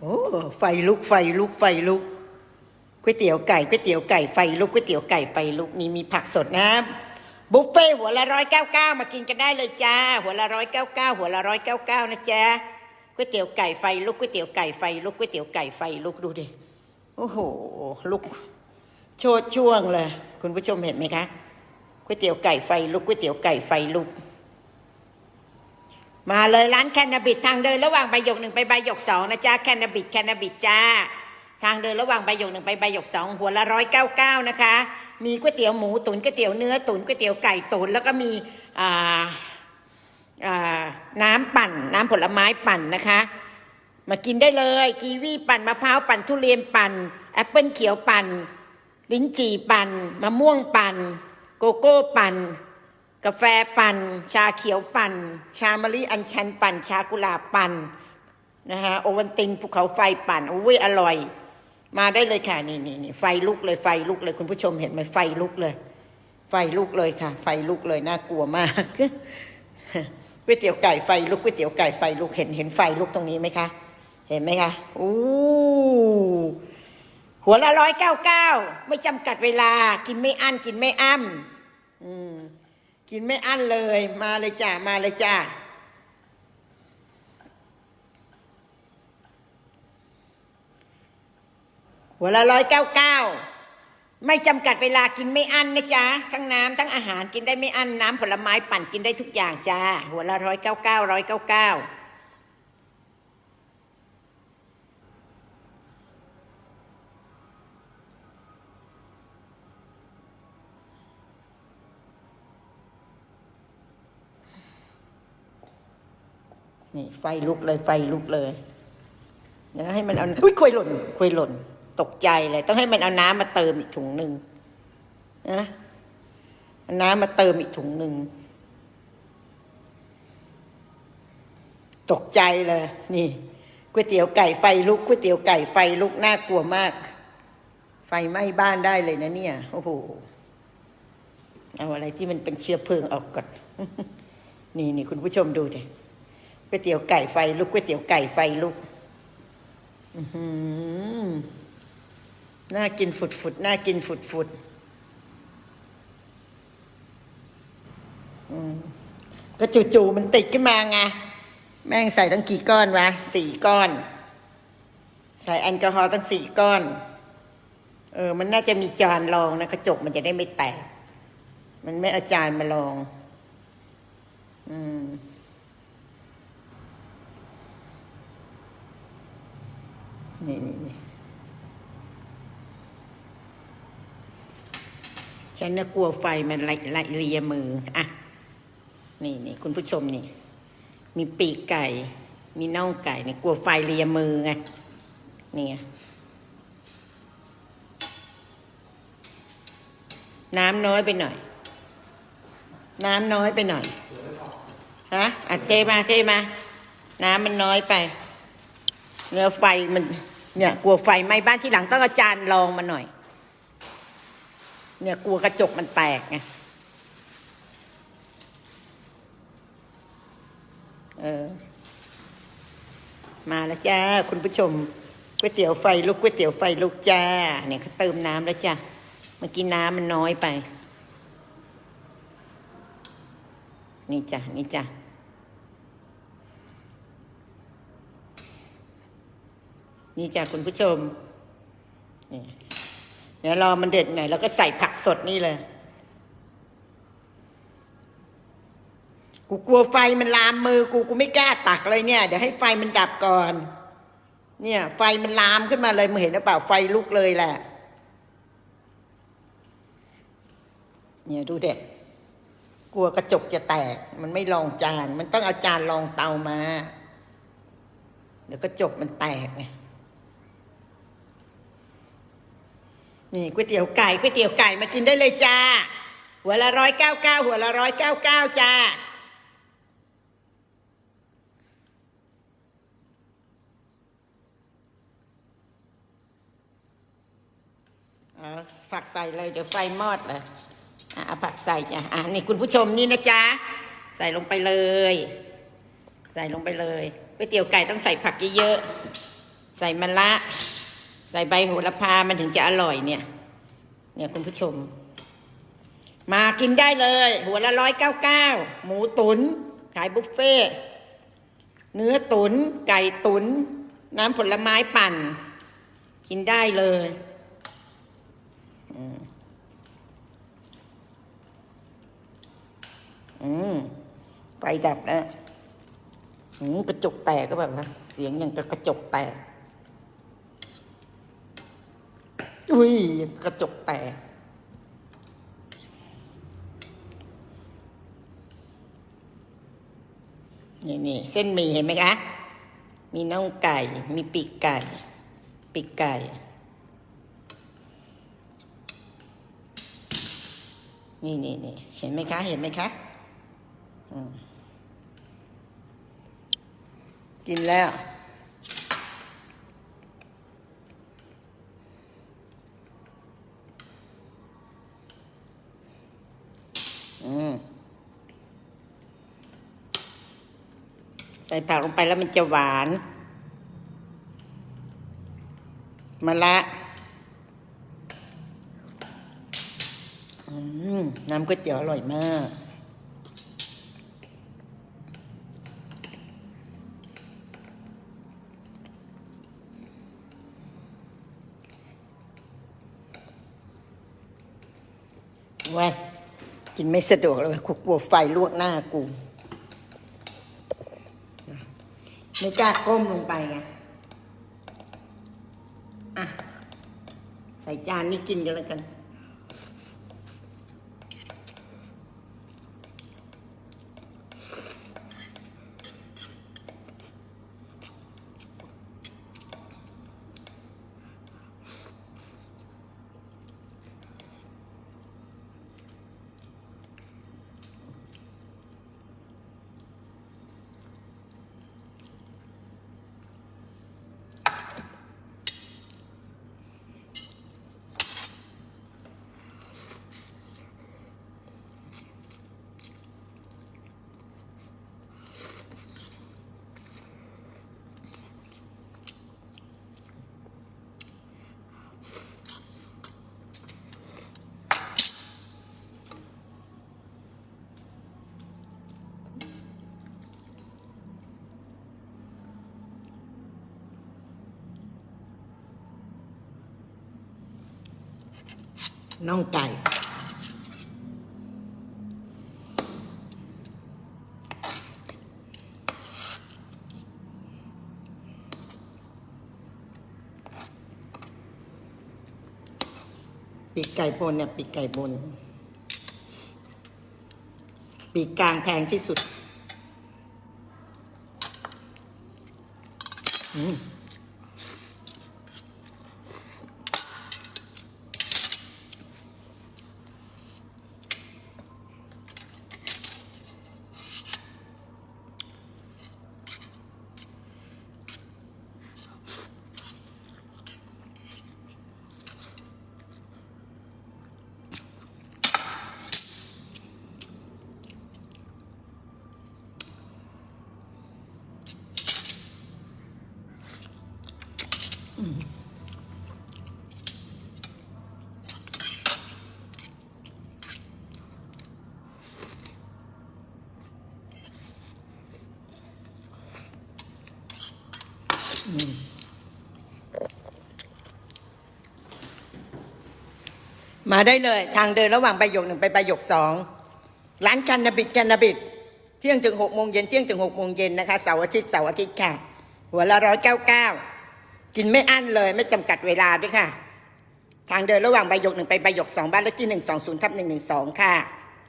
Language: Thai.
โอ้ไฟลุกไฟลุกไฟลุกก๋วยเตี๋ยวไก่ก๋วยเตี๋ยวไก่ไฟลุกก๋วยเตี๋ยวไก่ไฟลุกนี่มีผักสดนะบุฟเฟ่ต์หัวละร้อยเก้าเก้ามากินกันได้เลยจ้า หัวละร้อยเก้าเก้าหัวละร้อยเก้าเก้านะจ๊ะก๋วยเตี๋ยวไก่ไฟลุกก๋วยเตี๋ยวไก่ไฟลุกก๋วยเตี๋ยวไก่ไฟลุกดูดิโอ้โหลุก โชดช่วงเลย คุณผู้ชมเห็นไหมคะก๋วยเตี๋ยวไก่ไฟลุกก๋วยเตี๋ยวไก่ไฟลุก มาเลยร้านแคนาบิดทางเดินระหว่างใบหยกหนึ่งไปใบหยกสองนะจ๊ะแคนาบิดแคนาบิดจ้า ทางเดินระหว่างใบหยกหนึ่งไปใบหยกสองหัวละร้อยเก้าเก้านะคะ มีก๋วยเตี๋ยวหมูตุ๋นก๋วยเตี๋ยวเนื้อตุ๋นก๋วยเตี๋ยวไก่ตุ๋นแล้วก็มีอ่าอ่าน้ำปั่นน้ำผลไม้ปั่นนะคะ มากินได้เลยกีวีปั่นมะพร้าวปั่นทุเรียนปั่นแอปเปิลเขียวปั่นลิ้นจี่ปั่นมะม่วงปั่นโกโก้ปั่น กาแฟปั่น ชาเขียวปั่น ชามะลิอัญชันปั่น ชากุหลาบปั่นนะคะโอวันตินภูเขาไฟปั่นโอ้ยอร่อย มาได้เลยค่ะนี่นี่นี่ไฟลุกเลยไฟลุกเลยคุณผู้ชมเห็นไหมไฟลุกเลย ไฟลุกเลยค่ะ ไฟลุกเลยน่ากลัวมากก๋วยเตี๋ยวไก่ไฟลุกก๋วยเตี๋ยวไก่ไฟลุกเห็นเห็นไฟลุกตรงนี้ไหมคะ เห็นไหมคะอู้หัวละร้อยเก้าเก้าไม่จำกัดเวลา กินไม่อั้นกินไม่อ้ำอืม กินไม่อั้นเลยมาเลยจ้ามาเลยจ้าหัวละร้อยเก้าเก้าไม่จำกัดเวลากินไม่อั้นนะจ๊ะ ทั้งน้ำทั้งอาหารกินได้ไม่อั้นน้ำผลไม้ปั่นกินได้ทุกอย่างจ้า หัวละร้อยเก้าเก้าร้อยเก้าเก้า นี่ไฟลุกเลยไฟลุกเลยเดี๋ยวให้มันเอาอุ้ยควยหล่นควยหล่น ตกใจเลย ต้องให้มันเอาน้ำมาเติมอีกถุงหนึ่งนะเอาน้ำมาเติมอีกถุงหนึ่งตกใจเลย นี่ก๋วยเตี๋ยวไก่ไฟลุกก๋วยเตี๋ยวไก่ไฟลุกน่ากลัวมาก ไฟไหม้บ้านได้เลยนะเนี่ยโอ้โหเอาอะไรที่มันเป็นเชื้อเพลิงออกก่อนนี่นี่คุณผู้ชมดูดิ ก๋วยเตี๋ยวไก่ไฟลุกก๋วยเตี๋ยวไก่ไฟลุกน่ากินฝุดฝุดน่ากินฝุดฝุดก็จู่ๆมันติดขึ้นมาไง แม่งใส่ตั้งกี่ก้อนวะสี่ก้อน ใส่แอลกอฮอล์ตั้งสี่ก้อน เออ มันน่าจะมีจานรองนะกระจกมันจะได้ไม่แตก มันไม่เอาจานมาลอง อืม นี่นี่นี่ฉันน่ะกลัวไฟมันไหล่ไล่เลียมือ อะ นี่นี่คุณผู้ชมนี่ มีปีกไก่ มีน่องไก่เนี่กลัวไฟเลียมือไงนี่ไงน้ำน้อยไปหน่อย น้ำน้อยไปหน่อย ฮะอะเทมาเทมา น้ำมันน้อยไป เนื้อไฟมันเนี่ยกลัวไฟไหม้บ้านที่หลังต้องอาจารย์รองมาหน่อย เนี่ยกลัวกระจกมันแตกไงเออ มาแล้วจ้า คุณผู้ชมก๋วยเตี๋ยวไฟลุกก๋วยเตี๋ยวไฟลุกจ้า เนี่ยเขาเติมน้ำแล้วจ้าเมื่อกี้น้ำมันน้อยไป นี่จ้ะนี่จ้ะ นี่จ้ะคุณผู้ชมนี่เดี๋ยวรอมันเดือดหน่อยแล้วก็ใส่ผักสดนี่เลยกูกลัวไฟมันลามมือกูกูไม่กล้าตักเลยเนี่ย เดี๋ยวให้ไฟมันดับก่อน เนี่ย ไฟมันลามขึ้นมาเลยมึงเห็นหรือเปล่าไฟลุกเลยแหละ เนี่ยดูเด็กกลัวกระจกจะแตก มันไม่รองจาน มันต้องเอาจานรองเตามา เดี๋ยวกระจกมันแตกไง นี่ก๋วยเตี๋ยวไก่ก๋วยเตี๋ยวไก่มากินได้เลยจ้า หัวละร้อยเก้าเก้าหัวละร้อยเก้าเก้าจ้า ผักใส่เลยเดี๋ยวไฟมอดเลยอะเอาผักใส่จ้ะอะนี่คุณผู้ชมนี่นะจ๊ะ ใส่ลงไปเลย ใส่ลงไปเลยก๋วยเตี๋ยวไก่ต้องใส่ผักเยอะๆ ใส่มะละ ใส่ใบโหระพามันถึงจะอร่อยเนี่ย เนี่ยคุณผู้ชม มากินได้เลย หัวละร้อยเก้าเก้าหมูตุน ขายบุฟเฟ่เนื้อตุน ไก่ตุน น้ำผลไม้ปั่น กินได้เลยอืมอืมไฟดับแล้วอืมกระจกแตกก็แบบว่าเสียงอย่างกระจกแตก อุ้ยอย่างกระจกแตก นี่นี่เส้นหมี่เห็นไหมคะ มีน่องไก่ มีปีกไก่ ปีกไก่นี่นี่นี่เห็นไหมคะ เห็นไหมคะอืมกินแล้ว ใส่ผักลงไปแล้วมันจะหวานมะละน้ำก๋วยเตี๋ยวอร่อยมากไว้ย กินไม่สะดวกเลยกูกลัวไฟลวกหน้ากู ไม่กล้าก้มลงไปไงอะใส่จานนี้กินกันแล้วกัน น่องไก่ปีกไก่บนเนี่ยปีกไก่บน ปีกกลางแพงที่สุด อืม มาได้เลย ทางเดินระหว่างใบหยกหนึ่งไปใบหยกสองร้านแคนนาบิดแคนนาบิดเที่ยงถึงหกโมงเย็นเที่ยงถึงหกโมงเย็นนะคะเสาร์อาทิตย์เสาร์อาทิตย์ค่ะ หัวละร้อยเก้าเก้ากินไม่อั้นเลย ไม่จำกัดเวลาด้วยค่ะ ทางเดินระหว่างใบหยกหนึ่งไปใบหยกสองบ้านเลขที่หนึ่งสองศูนย์ทับหนึ่งหนึ่งสองค่ะ